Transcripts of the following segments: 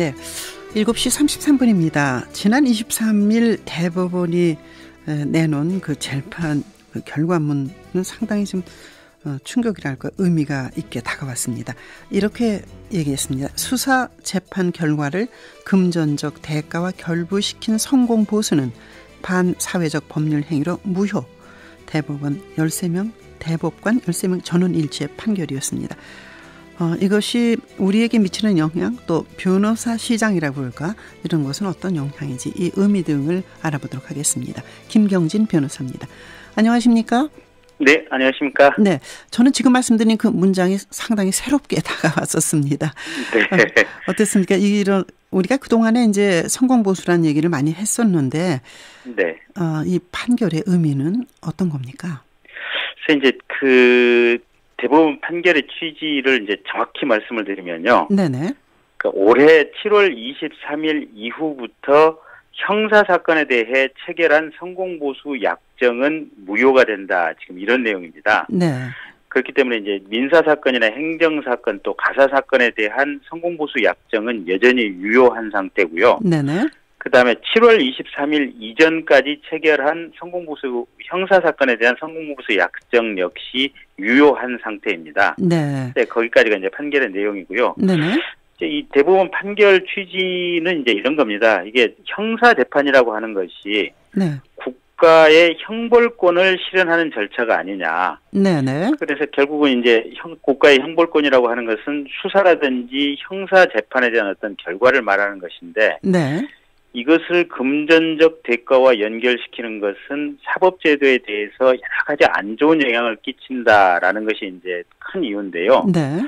네. 7시 33분입니다. 지난 23일 대법원이 내놓은 그 재판 그 결과문은 상당히 좀 어, 충격이랄까 의미가 있게 다가왔습니다. 이렇게 얘기했습니다. 수사 재판 결과를 금전적 대가와 결부시킨 성공 보수는 반사회적 법률 행위로 무효. 대법원 13명, 대법관 13명 전원 일치의 판결이었습니다. 어, 이것이 우리에게 미치는 영향 또 변호사 시장이라고 볼까 이런 것은 어떤 영향인지 이 의미 등을 알아보도록 하겠습니다. 김경진 변호사입니다. 안녕하십니까? 네, 안녕하십니까? 네, 저는 지금 말씀드린 그 문장이 상당히 새롭게 다가왔었습니다. 네. 어, 어땠습니까? 이런 우리가 그 동안에 이제 성공 보수라는 얘기를 많이 했었는데, 네. 어, 이 판결의 의미는 어떤 겁니까? 그래서 이제 그 대법원 판결의 취지를 이제 정확히 말씀을 드리면요. 네네. 그 올해 7월 23일 이후부터 형사 사건에 대해 체결한 성공 보수 약정은 무효가 된다. 지금 이런 내용입니다. 네. 그렇기 때문에 이제 민사 사건이나 행정 사건 또 가사 사건에 대한 성공 보수 약정은 여전히 유효한 상태고요. 네네. 그다음에 7월 23일 이전까지 체결한 성공보수 형사 사건에 대한 성공보수 약정 역시 유효한 상태입니다. 네. 네 거기까지가 이제 판결의 내용이고요. 네네. 이 대법원 판결 취지는 이제 이런 겁니다. 이게 형사 재판이라고 하는 것이 네. 국가의 형벌권을 실현하는 절차가 아니냐. 네네. 그래서 결국은 이제 형, 국가의 형벌권이라고 하는 것은 수사라든지 형사 재판에 대한 어떤 결과를 말하는 것인데. 네. 이것을 금전적 대가와 연결시키는 것은 사법제도에 대해서 여러 가지 안 좋은 영향을 끼친다라는 것이 이제 큰 이유인데요. 네.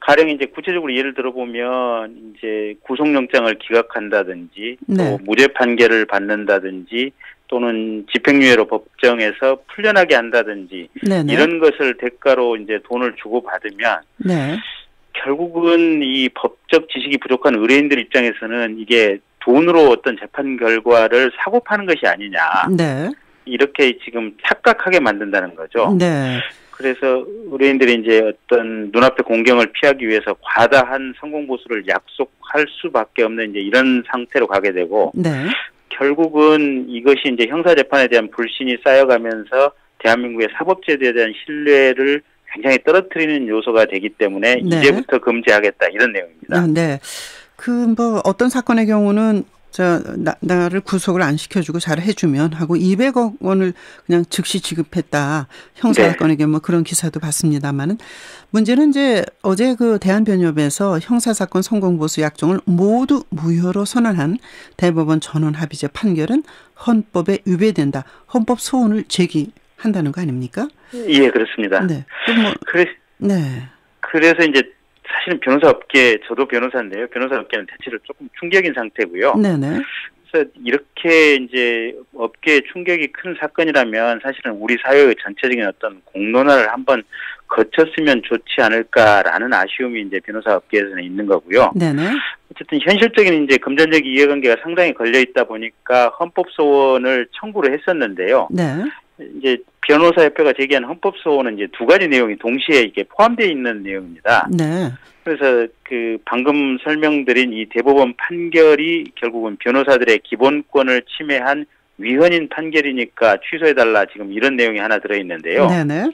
가령 이제 구체적으로 예를 들어보면 이제 구속영장을 기각한다든지 네. 또 무죄 판결을 받는다든지 또는 집행유예로 법정에서 풀려나게 한다든지 네네. 이런 것을 대가로 이제 돈을 주고 받으면 네. 결국은 이 법적 지식이 부족한 의뢰인들 입장에서는 이게 돈으로 어떤 재판 결과를 사고 파는 것이 아니냐. 네. 이렇게 지금 착각하게 만든다는 거죠. 네. 그래서 의뢰인들이 이제 어떤 눈앞의 공경을 피하기 위해서 과다한 성공 보수를 약속할 수밖에 없는 이제 이런 상태로 가게 되고 네. 결국은 이것이 이제 형사 재판에 대한 불신이 쌓여가면서 대한민국의 사법제도에 대한 신뢰를 굉장히 떨어뜨리는 요소가 되기 때문에 네. 이제부터 금지하겠다 이런 내용입니다. 아, 네. 그 뭐 어떤 사건의 경우는 자, 나, 나를 구속을 안 시켜주고 잘 해주면 하고 200억 원을 그냥 즉시 지급했다. 형사사건에게 네. 뭐 그런 기사도 봤습니다만은 문제는 이제 어제 그 대한변협에서 형사사건 성공보수 약정을 모두 무효로 선언한 대법원 전원 합의제 판결은 헌법에 위배된다. 헌법 소원을 제기한다는 거 아닙니까? 예, 그렇습니다. 네. 뭐, 그래, 네. 그래서 이제 사실은 변호사 업계 저도 변호사인데요. 변호사 업계는 대체로 조금 충격인 상태고요. 네네. 그래서 이렇게 이제 업계에 충격이 큰 사건이라면 사실은 우리 사회의 전체적인 어떤 공론화를 한번 거쳤으면 좋지 않을까라는 아쉬움이 이제 변호사 업계에서는 있는 거고요. 네네. 어쨌든 현실적인 이제 금전적 이해관계가 상당히 걸려 있다 보니까 헌법 소원을 청구를 했었는데요. 네. 이제 변호사협회가 제기한 헌법소원은 이제 두 가지 내용이 동시에 이게 포함되어 있는 내용입니다. 네. 그래서 그 방금 설명드린 이 대법원 판결이 결국은 변호사들의 기본권을 침해한 위헌인 판결이니까 취소해달라 지금 이런 내용이 하나 들어있는데요. 네네.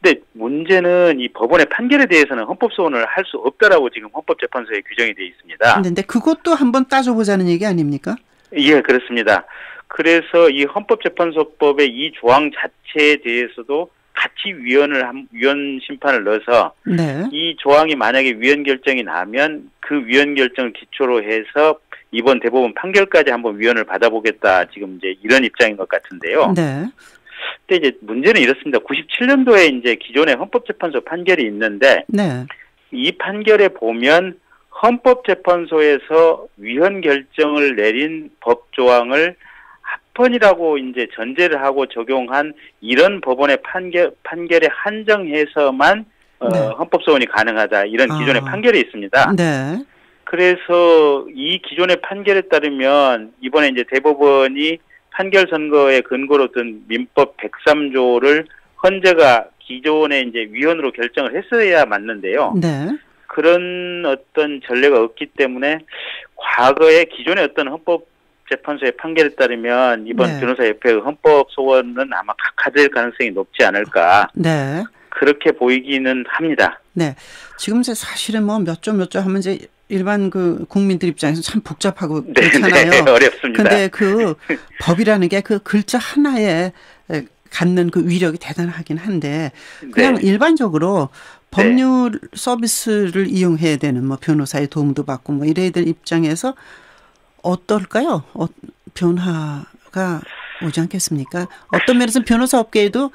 근데 문제는 이 법원의 판결에 대해서는 헌법소원을 할 수 없다라고 지금 헌법재판소에 규정이 되어 있습니다. 그런데 그것도 한번 따져보자는 얘기 아닙니까? 예, 그렇습니다. 그래서 이 헌법재판소법의 이 조항 자체에 대해서도 같이 위헌을 위헌 심판을 넣어서 네. 이 조항이 만약에 위헌 결정이 나면 그 위헌 결정을 기초로 해서 이번 대법원 판결까지 한번 위헌을 받아보겠다 지금 이제 이런 입장인 것 같은데요. 네. 근데 이제 문제는 이렇습니다. 97년도에 이제 기존의 헌법재판소 판결이 있는데 네. 이 판결에 보면 헌법재판소에서 위헌 결정을 내린 법 조항을 합헌이라고 이제 전제를 하고 적용한 이런 법원의 판결 판결에 한정해서만 어, 네. 헌법 소원이 가능하다 이런 기존의 아. 판결이 있습니다. 네. 그래서 이 기존의 판결에 따르면 이번에 이제 대법원이 판결 선거의 근거로 든 민법 103조를 헌재가 기존에 이제 위헌으로 결정을 했어야 맞는데요. 네. 그런 어떤 전례가 없기 때문에 과거에 기존의 어떤 헌법 재판소의 판결에 따르면 이번 네. 변호사협회의 헌법 소원은 아마 각하될 가능성이 높지 않을까. 네. 그렇게 보이기는 합니다. 네. 지금 이제 사실은 뭐몇조몇조 하면 이제 일반 그 국민들 입장에서 참 복잡하고 네, 그렇잖아요. 네, 어렵습니다. 근데 그 법이라는 게 그 글자 하나에 갖는 그 위력이 대단하긴 한데 그냥 네. 일반적으로 법률 네. 서비스를 이용해야 되는 뭐 변호사의 도움도 받고 뭐 이래야 될 입장에서 어떨까요? 어, 변화가 오지 않겠습니까? 어떤 면에서 변호사 업계에도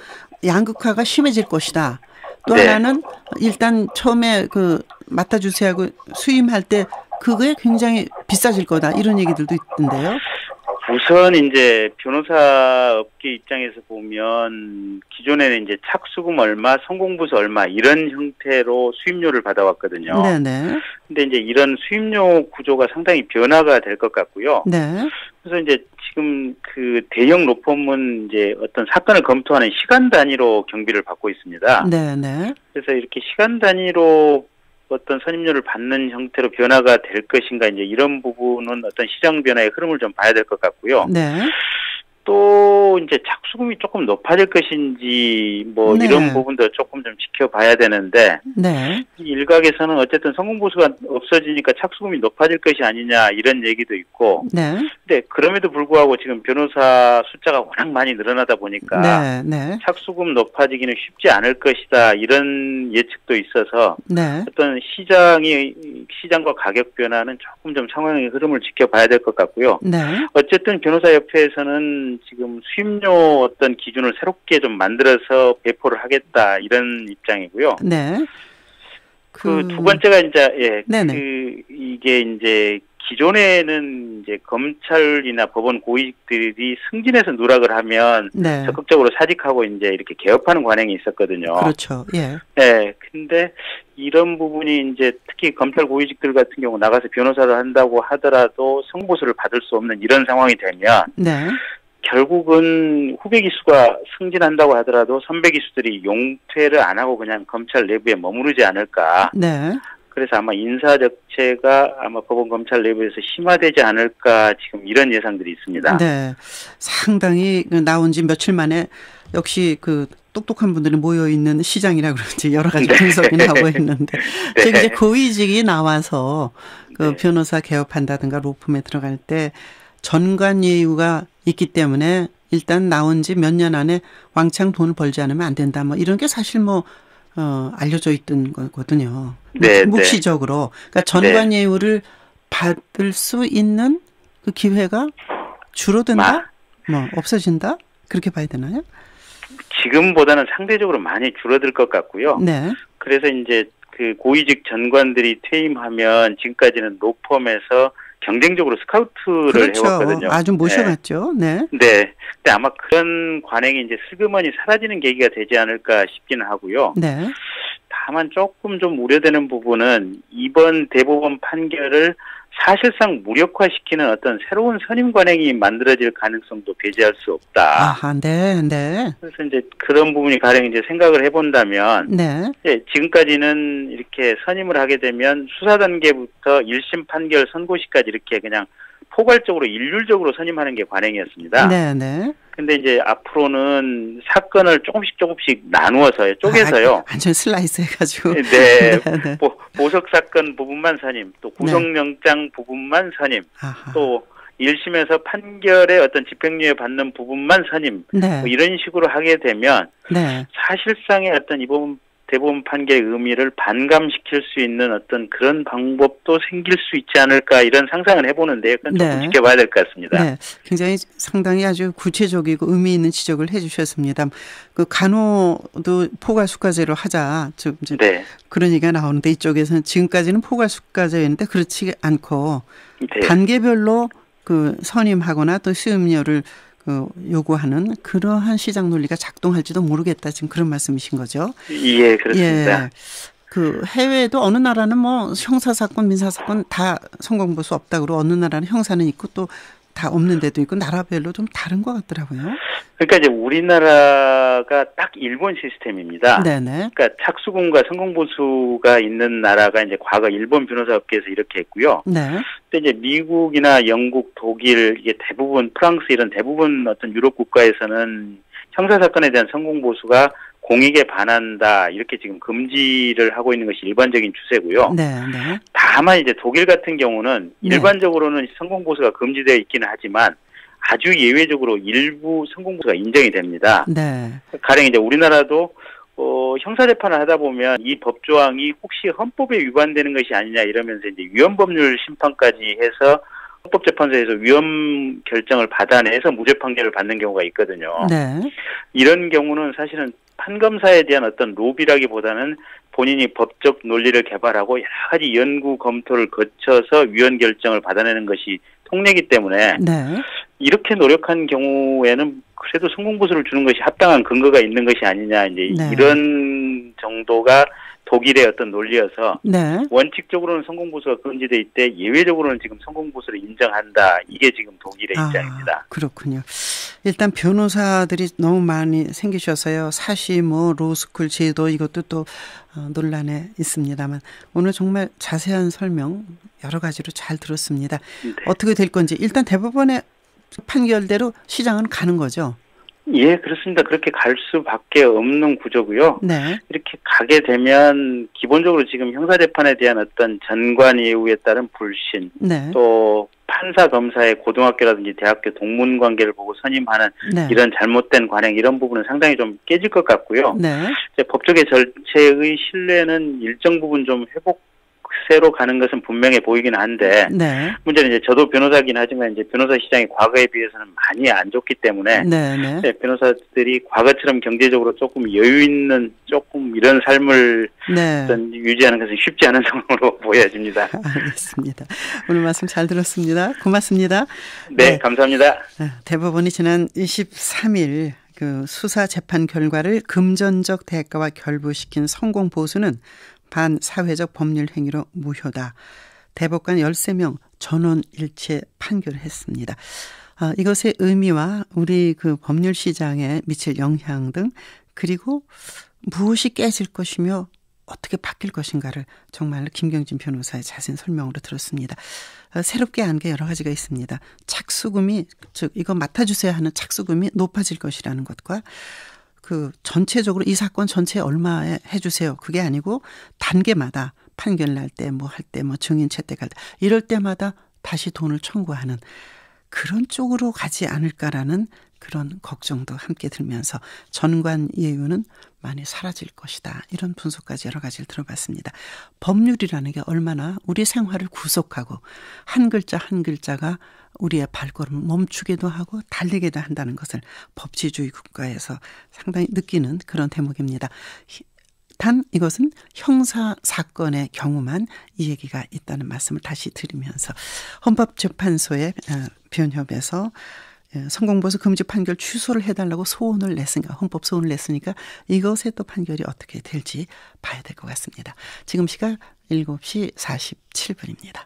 양극화가 심해질 것이다. 또 네. 하나는 일단 처음에 그 맡아주세요 하고 수임할 때 그거에 굉장히 비싸질 거다 이런 얘기들도 있던데요. 우선 이제 변호사 업계 입장에서 보면 기존에는 이제 착수금 얼마, 성공부수 얼마 이런 형태로 수임료를 받아왔거든요. 네네. 근데 이제 이런 수임료 구조가 상당히 변화가 될 것 같고요. 네. 그래서 이제 지금 그 대형 로펌은 이제 어떤 사건을 검토하는 시간 단위로 경비를 받고 있습니다. 네네. 그래서 이렇게 시간 단위로 어떤 선임료를 받는 형태로 변화가 될 것인가 이제 이런 부분은 어떤 시장 변화의 흐름을 좀 봐야 될 것 같고요. 네. 또 이제 착 수금이 조금 높아질 것인지 뭐 네. 이런 부분도 조금 좀 지켜봐야 되는데 네. 일각에서는 어쨌든 성공 보수가 없어지니까 착수금이 높아질 것이 아니냐 이런 얘기도 있고 네. 근데 그럼에도 불구하고 지금 변호사 숫자가 워낙 많이 늘어나다 보니까 네. 네. 착수금 높아지기는 쉽지 않을 것이다 이런 예측도 있어서 네. 어떤 시장이 시장과 가격 변화는 조금 좀 상황의 흐름을 지켜봐야 될 것 같고요. 네. 어쨌든 변호사 협회에서는 지금 수임료 어떤 기준을 새롭게 좀 만들어서 배포를 하겠다 이런 입장이고요. 네. 그두 그 번째가 이제 예, 네네. 그 이게 이제 기존에는 이제 검찰이나 법원 고위직들이 승진해서 누락을 하면 네. 적극적으로 사직하고 이제 이렇게 개업하는 관행이 있었거든요. 그렇죠. 예. 네. 근데 이런 부분이 이제 특히 검찰 고위직들 같은 경우 나가서 변호사를 한다고 하더라도 성보수를 받을 수 없는 이런 상황이 되면 네. 결국은 후배 기수가 승진한다고 하더라도 선배 기수들이 용퇴를 안 하고 그냥 검찰 내부에 머무르지 않을까. 네. 그래서 아마 인사 적체가 아마 법원 검찰 내부에서 심화되지 않을까 지금 이런 예상들이 있습니다. 네. 상당히 그 나온 지 며칠 만에 역시 그 똑똑한 분들이 모여 있는 시장이라 그런지 여러 가지 네. 분석이 네. 나오고 있는데 네. 즉 이제 고위직이 나와서 그 네. 변호사 개업한다든가 로펌에 들어갈 때 전관 예우가 있기 때문에 일단 나온 지 몇 년 안에 왕창 돈을 벌지 않으면 안 된다. 뭐 이런 게 사실 뭐 어, 알려져 있던 거거든요. 네, 네. 묵시적으로. 그러니까 전관 네. 예우를 받을 수 있는 그 기회가 줄어든다? 뭐 없어진다? 그렇게 봐야 되나요? 지금보다는 상대적으로 많이 줄어들 것 같고요. 네. 그래서 이제 그 고위직 전관들이 퇴임하면 지금까지는 로펌에서 경쟁적으로 스카우트를 그렇죠. 해왔거든요. 아주 모셔갔죠. 네. 네. 네. 근데 아마 그런 관행이 이제 슬그머니 사라지는 계기가 되지 않을까 싶기는 하고요. 네. 다만 조금 좀 우려되는 부분은 이번 대법원 판결을 사실상 무력화시키는 어떤 새로운 선임 관행이 만들어질 가능성도 배제할 수 없다. 아, 네, 네. 그래서 이제 그런 부분이 가령 이제 생각을 해본다면, 네. 예, 지금까지는 이렇게 선임을 하게 되면 수사 단계부터 1심 판결 선고시까지 이렇게 그냥 포괄적으로 일률적으로 선임하는 게 관행이었습니다. 네, 네. 근데 이제 앞으로는 사건을 조금씩 조금씩 나누어서요, 쪼개서요. 아, 완전 슬라이스 해가지고. 네, 네. 네. 보, 보석 사건 부분만 선임, 또 구속영장 네. 부분만 선임, 아하. 또 1심에서 판결의 어떤 집행유예 받는 부분만 선임, 네. 뭐 이런 식으로 하게 되면 네. 사실상의 어떤 이번 대법원 판결의 의미를 반감시킬 수 있는 어떤 그런 방법도 생길 수 있지 않을까 이런 상상을 해보는데 그건 네. 지켜봐야 될 것 같습니다. 네. 굉장히 상당히 아주 구체적이고 의미 있는 지적을 해주셨습니다. 그 간호도 포괄수가제로 하자. 좀 네. 그런 얘기가 나오는데 이쪽에서는 지금까지는 포괄수가제였는데 그렇지 않고 네. 단계별로 그 선임하거나 또 수임료를 그 요구하는 그러한 시장 논리가 작동할지도 모르겠다 지금 그런 말씀이신 거죠. 예, 그렇습니다. 예. 그 해외에도 어느 나라는 뭐 형사 사건, 민사 사건 다 성공볼 수 없다 그러고 어느 나라는 형사는 있고 또 다 없는 데도 있고 나라별로 좀 다른 것 같더라고요. 그러니까 이제 우리나라가 딱 일본 시스템입니다. 네네. 그러니까 착수금과 성공보수가 있는 나라가 이제 과거 일본 변호사 업계에서 이렇게 했고요. 네. 근데 이제 미국이나 영국, 독일 이게 대부분 프랑스 이런 대부분 어떤 유럽 국가에서는 형사 사건에 대한 성공보수가 공익에 반한다 이렇게 지금 금지를 하고 있는 것이 일반적인 추세고요. 네, 네. 다만 이제 독일 같은 경우는 네. 일반적으로는 성공 보수가 금지되어 있기는 하지만 아주 예외적으로 일부 성공 보수가 인정이 됩니다. 네. 가령 이제 우리나라도 어, 형사재판을 하다 보면 이 법조항이 혹시 헌법에 위반되는 것이 아니냐 이러면서 이제 위헌법률 심판까지 해서 헌법재판소에서 위헌 결정을 받아내서 무죄 판결을 받는 경우가 있거든요. 네. 이런 경우는 사실은 판검사에 대한 어떤 로비라기보다는 본인이 법적 논리를 개발하고 여러 가지 연구 검토를 거쳐서 위헌 결정을 받아내는 것이 통례기 때문에 네. 이렇게 노력한 경우에는 그래도 성공 보수를 주는 것이 합당한 근거가 있는 것이 아니냐 이제 네. 이런 정도가 독일의 어떤 논리여서 네. 원칙적으로는 성공 보수가 금지돼 있대 예외적으로는 지금 성공 보수를 인정한다 이게 지금 독일의 아, 입장입니다. 그렇군요. 일단 변호사들이 너무 많이 생기셔서요 사시 뭐 로스쿨 제도 이것도 또 어, 논란에 있습니다만 오늘 정말 자세한 설명 여러 가지로 잘 들었습니다. 네. 어떻게 될 건지 일단 대법원의 판결대로 시장은 가는 거죠. 예, 그렇습니다. 그렇게 갈 수밖에 없는 구조고요. 네. 이렇게 가게 되면 기본적으로 지금 형사 재판에 대한 어떤 전관 예우에 따른 불신, 네. 또 판사 검사의 고등학교라든지 대학교 동문 관계를 보고 선임하는 네. 이런 잘못된 관행 이런 부분은 상당히 좀 깨질 것 같고요. 네. 법조계 절차의 신뢰는 일정 부분 좀 회복 새로 가는 것은 분명해 보이긴 한데 네. 문제는 이제 저도 변호사긴 하지만 이제 변호사 시장이 과거에 비해서는 많이 안 좋기 때문에 네, 네. 네, 변호사들이 과거처럼 경제적으로 조금 여유 있는 조금 이런 삶을 네. 유지하는 것은 쉽지 않은 상황으로 보여집니다. 알겠습니다. 오늘 말씀 잘 들었습니다. 고맙습니다. 네, 네. 감사합니다. 아, 대법원이 지난 23일 그 수사 재판 결과를 금전적 대가와 결부시킨 성공 보수는 반사회적 법률 행위로 무효다. 대법관 13명 전원 일체 판결했습니다. 아, 이것의 의미와 우리 그 법률 시장에 미칠 영향 등 그리고 무엇이 깨질 것이며 어떻게 바뀔 것인가를 정말 김경진 변호사의 자세한 설명으로 들었습니다. 아, 새롭게 안 게 여러 가지가 있습니다. 착수금이 즉 이거 맡아주세요 하는 착수금이 높아질 것이라는 것과 그 전체적으로 이 사건 전체 얼마에 해주세요. 그게 아니고 단계마다 판결 날 때 뭐 할 때 뭐 증인 채택할 때 이럴 때마다 다시 돈을 청구하는 그런 쪽으로 가지 않을까라는 그런 걱정도 함께 들면서 전관 예우는 많이 사라질 것이다. 이런 분석까지 여러 가지를 들어봤습니다. 법률이라는 게 얼마나 우리 생활을 구속하고 한 글자 한 글자가 우리의 발걸음을 멈추기도 하고 달리기도 한다는 것을 법치주의 국가에서 상당히 느끼는 그런 대목입니다. 단 이것은 형사 사건의 경우만 이 얘기가 있다는 말씀을 다시 드리면서 헌법재판소의 어, 변협에서 예, 성공보수 금지 판결 취소를 해달라고 소원을 냈으니까 헌법 소원을 냈으니까 이것의 또 판결이 어떻게 될지 봐야 될 것 같습니다. 지금 시각 7시 47분입니다.